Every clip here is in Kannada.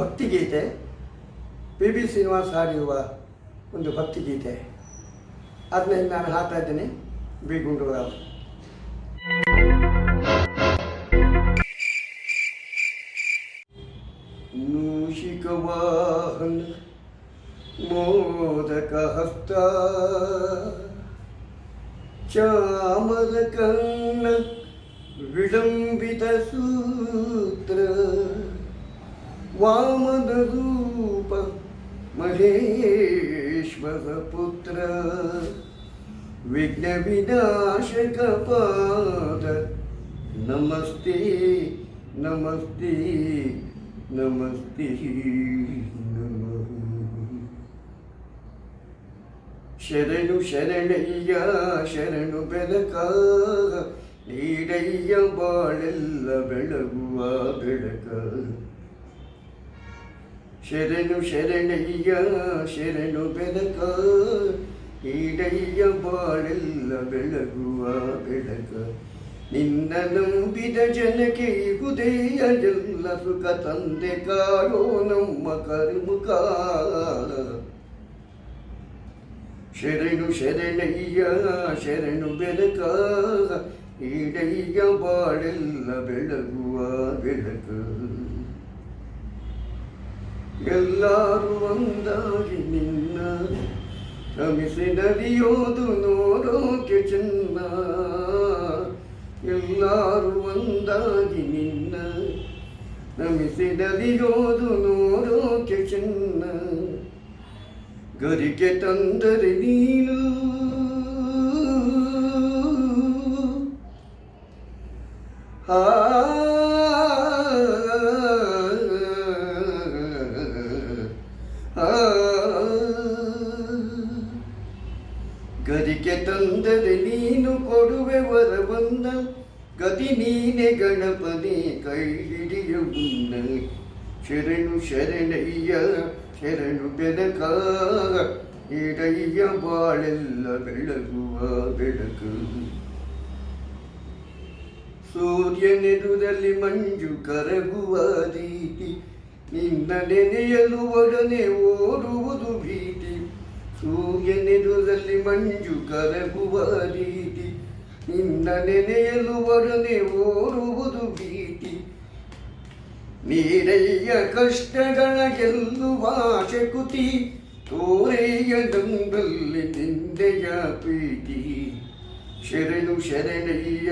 ಭಕ್ತಿಗೀತೆ, ಪಿ ಬಿ ಶ್ರೀನಿವಾಸ್ ಹಾಡಿರುವ ಒಂದು ಭಕ್ತಿಗೀತೆ. ಅದನ್ನ ನಾನು ಹಾಡ್ತಾ ಇದ್ದೀನಿ, ಬಿ ಗುಂಡೂರಾವ್. ಚಾಮರ ಕಣ್ಣ ವಿಳಂಬಿತ ಸೂತ್ರ. ವಾಮನ ರೂಪ, ಮಹೇಶ್ವರ ಪುತ್ರ. ವಿಘ್ನ ವಿನಾಶಕ ಪಾದ, ನಮಸ್ತೆ ನಮಸ್ತೆ ನಮಸ್ತೆ, ನಮಃ. ಶರಣು ಶರಣಯ್ಯ, ಶರಣು ಬೆಲಕ ನೀಡಯ್ಯ ಬಾಳೆಲ್ಲ ಬೆಳಗುವ ಬೆಳಕ. ಶರಣು ಶರಣಯ್ಯ ಶರಣು ಬೆಳಕ ನೀಡಯ್ಯ ಬಾಳೆಲ್ಲ ಬೆಳಗುವ ಬೆಳಕ ನಿನ್ನ ನಂಬಿದ ಜನಕ್ಕೆ ಇಗುದೆಯ ಎಲ್ಲ ಸುಖ ತಂದೆ ಕಾಯೋ ನಮ್ಮ ಕರ್ಮುಕ ಶರಣು ಶರಣಯ್ಯ ಶರಣು ಬೆಳಕ ಈಡಯ್ಯ ಬಾಳೆಲ್ಲ ಬೆಳಗುವ ಬೆಳಕ ಎಲ್ಲರೂ ಒಂದಾಗಿ ನಿನ್ನ ಶ್ರಮಿಸಿ ನಡೆಯೋದು ನೋಡೋಕೆ ಚೆನ್ನ. ಎಲ್ಲರೂ ಒಂದಾಗಿ ನಿನ್ನ ನಮಿಸಿ ನಲಿಯೋದು ನೋಡೋಕೆ ಚೆನ್ನ. ಗರಿಕೆ ತಂದರೆ ನೀನು ಆ ಗರಿಗೆ ತಂದರೆ ನೀನು ಕೊಡುವೆ ವರವನ್ನ ಗತಿ ನೀನೆ ಗಣಪತಿ ಕೈ ಹಿಡಿಯು ಶರಣು ಶರಣಯ್ಯ, ಶರಣು ಬೆಳಕ ಇಡಯ್ಯ ಬಾಳೆಲ್ಲ ಬೆಳಗುವ ಬೆಳಕು. ಸೂರ್ಯನೆದುರಲ್ಲಿ ಮಂಜು ಕರಗುವ ರೀತಿ ನಿನ್ನ ನೆನೆಯಲು ಒಡನೆ ಓಡುವುದು ಭೀತಿ. ಸೂರ್ಯನೆದುರಲ್ಲಿ ಮಂಜು ಕರಗುವ ರೀತಿ. ನಿನ್ನ ನೆನೆಯಲು ಒಡನೆ ಓಡುವುದು ಭೀತಿ. ನೀರಯ್ಯ ಕಷ್ಟಗಳ ಗೆಲ್ಲುವ ಶಕುತಿ ತೋರೆಯ ದಂಬಲ್ಲಿ ನಿಂದೆಯ ಪ್ರೀತಿ. ಶರಣು ಶರಣಯ್ಯ,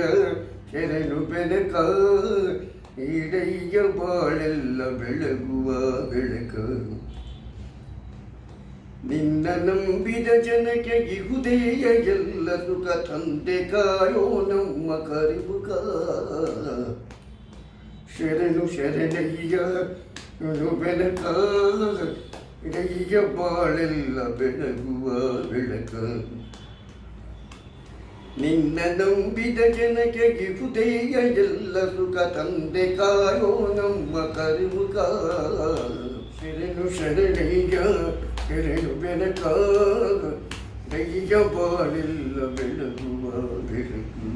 ಶರಣು ಬೆಳಕ ಈಡಯ್ಯ ಬಾಳೆಲ್ಲ ಬೆಳಗುವ ಬೆಳಕ ನಿನ್ನ ನಂಬಿದ ಜನಕ್ಕೆ ಇಹುದೆಯ ಎಲ್ಲ ಸುಖ ತಂದೆ ಕಾಯೋ ನಮ್ಮ ಕರಿಬುಕ ಶರಣು ಶರಣಯ್ಯ ಶರಣು ಬೆಳಕ ಇಡಯ್ಯ ಬಾಳೆಲ್ಲ ಬೆಳಗುವ ಬೆಳಕ ನಿನ್ನ ನಂಬಿದ ಜನಕ್ಕೆ ಇಹುದೆಯ ಎಲ್ಲ ಸುಖ ತಂದೆ ಕಾಯೋ ನಮ್ಮ ಕರಿಮುಖ ಶರಣು, ಶರಣಯ್ಯ, ಶರಣು ಬೆಳಕ ದೈಯ ಬಾಳೆಲ್ಲ ಬೆಳಗುವ ಬೆಳಕು.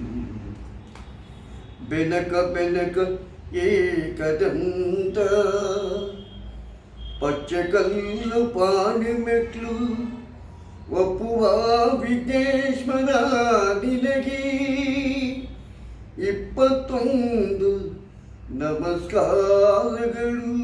ಬೆನಕ ಬೆನಕ ಏಕದಂತ. ಪಚ್ಚಕಲ್ಲು ಪಾಣಿ ಮೆಟ್ಲು ಒಪ್ಪುವ ವಿಘ್ನೇಶ್ವರ. ನಿನಗೆ ಇಪ್ಪತ್ತೊಂದು ನಮಸ್ಕಾರಗಳು.